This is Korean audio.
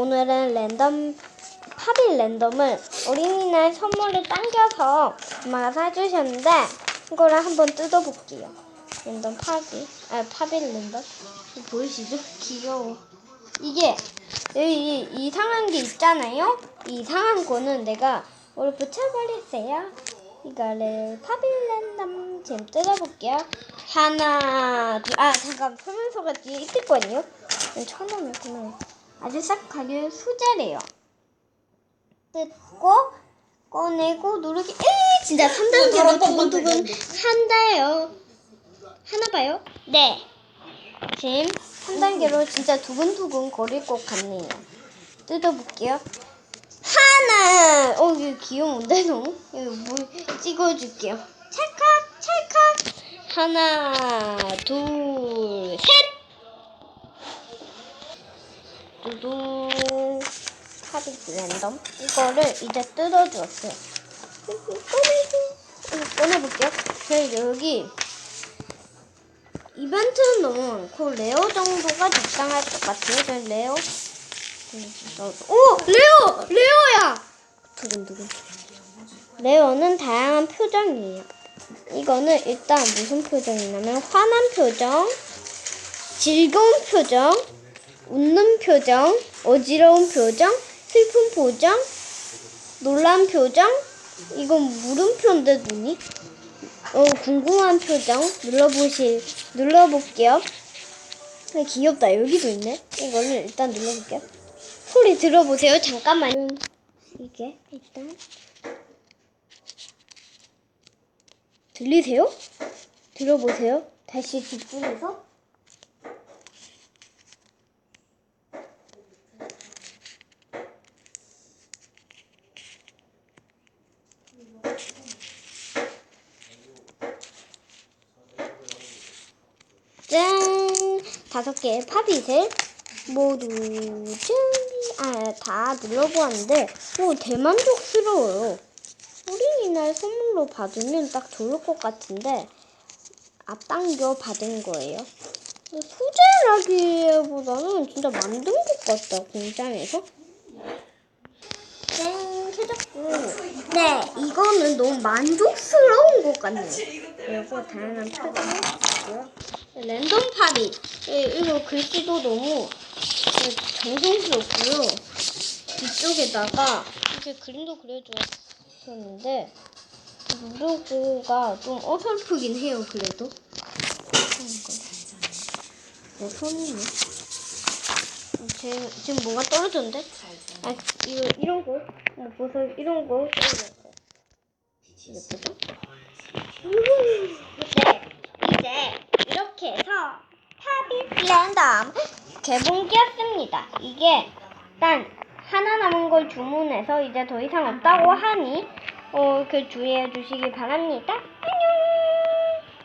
오늘은 랜덤 팝일 랜덤을 어린이날 선물로 당겨서 엄마가 사주셨는데 이거를 한번 뜯어볼게요. 랜덤 팝일, 아 팝일 랜덤 보이시죠? 귀여워. 이게 여기 이상한 게 있잖아요. 이 이상한 거는 내가 오늘 붙여버렸어요. 이거를 팝일 랜덤 지금 뜯어볼게요. 하나, 둘, 아 잠깐 설명서가 뒤에 있을거든요. 천 원이구나. 아주 싹 가게 수제래요. 뜯고 꺼내고 누르기. 에 진짜 3단계로 두근두근 한다요. 하나 봐요? 네. 지금 3단계로 진짜 두근두근 거릴 것 같네요. 뜯어볼게요. 하나! 어, 이거 귀여운데, 너무? 이거 뭐 찍어줄게요. 찰칵, 찰칵. 하나, 둘, 셋! 카드 랜덤. 이거를 이제 뜯어주었어요. 꺼내볼게요. 저희 여기 이벤트는 너무 많고 레어 정도가 적당할 것 같아요. 저는 레어. 오! 레어! 레어야! 두근두근. 레어는 다양한 표정이에요. 이거는 일단 무슨 표정이냐면 화난 표정, 즐거운 표정, 웃는 표정, 어지러운 표정, 슬픈 표정, 놀란 표정, 이건 물음표인데 눈이? 어, 궁금한 표정 눌러보실 눌러볼게요. 아, 귀엽다. 여기도 있네. 이거를 일단 눌러볼게요. 소리 들어보세요. 잠깐만요. 이게 일단 들리세요? 들어보세요. 다시 집중해서. 다섯 개의 팝잇을 모두 짠! 아, 다 눌러보았는데, 오, 대만족스러워요. 어린이날 선물로 받으면 딱 좋을 것 같은데, 앞당겨 받은 거예요. 수제라기보다는 진짜 만든 것 같다, 공장에서. 짠, 켜졌고. 네, 이거는 너무 만족스러운 것 같네요. 다양한 표정을 있고요. 랜덤 파리. 예, 이거 글씨도 너무 예, 정성스럽고요. 뒤쪽에다가 이렇게 그림도 그려주었었는데 누르고가 좀 어설프긴 해요. 그래도. 내 손이네. 제, 지금 뭐가 떨어졌는데? 아, 이거 이런 거. 어, 벌써 이런 거 떨어졌어요. 예쁘죠? 네, 이제 이렇게 해서 팝잇 랜덤 개봉기였습니다. 이게 일단 하나 남은 걸 주문해서 이제 더 이상 없다고 하니 어, 그 주의해 주시기 바랍니다.